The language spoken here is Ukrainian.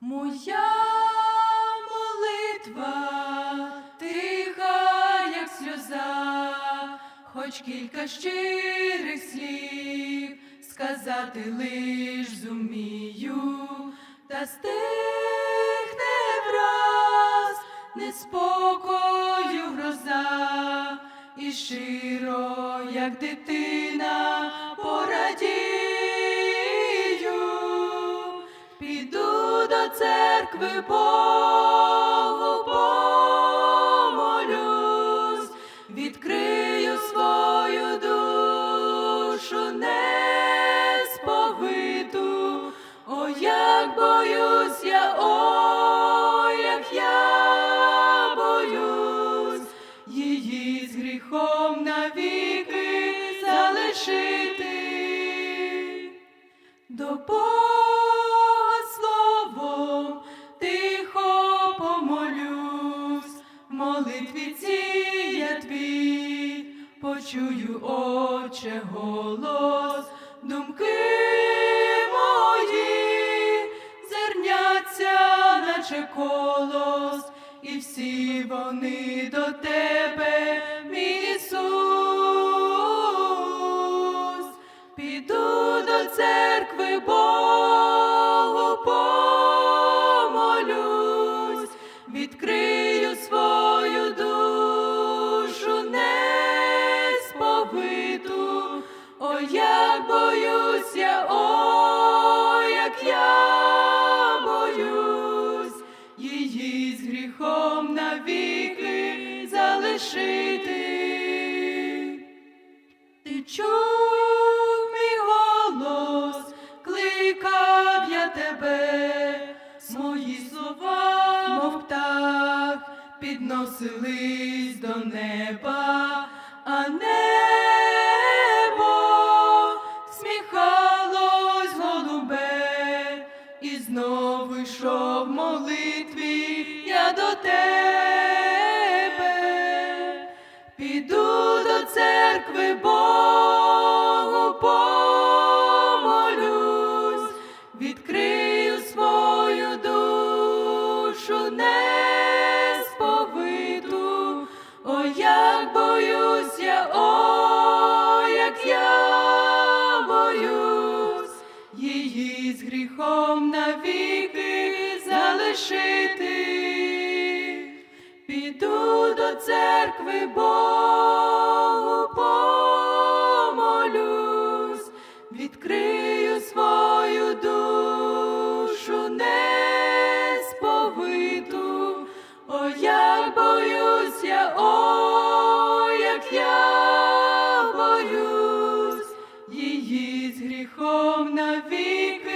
Моя молитва тиха, як сльоза, хоч кілька щирих слів сказати лиш зумію, та стихне враз неспокою гроза, і щиро, як дитина, церкви Богу помолюсь, відкрию свою душу несповиту. О, як боюсь я, о, як я боюсь, її з гріхом навіки залишити. Почую, Отче, голос, думки мої зерняться, наче колос, і всі вони до тебе, залишити. Ти чув мій голос, кликав я тебе, мої слова, мов птах, підносились до неба, а небо сміхалось голубе, і знов йшов в молитві я до тебе. Її з гріхом навіки залишити. Піду до церкви Богу помолюсь, відкрию свою душу несповиту. О, як боюсь я, о, як я боюсь,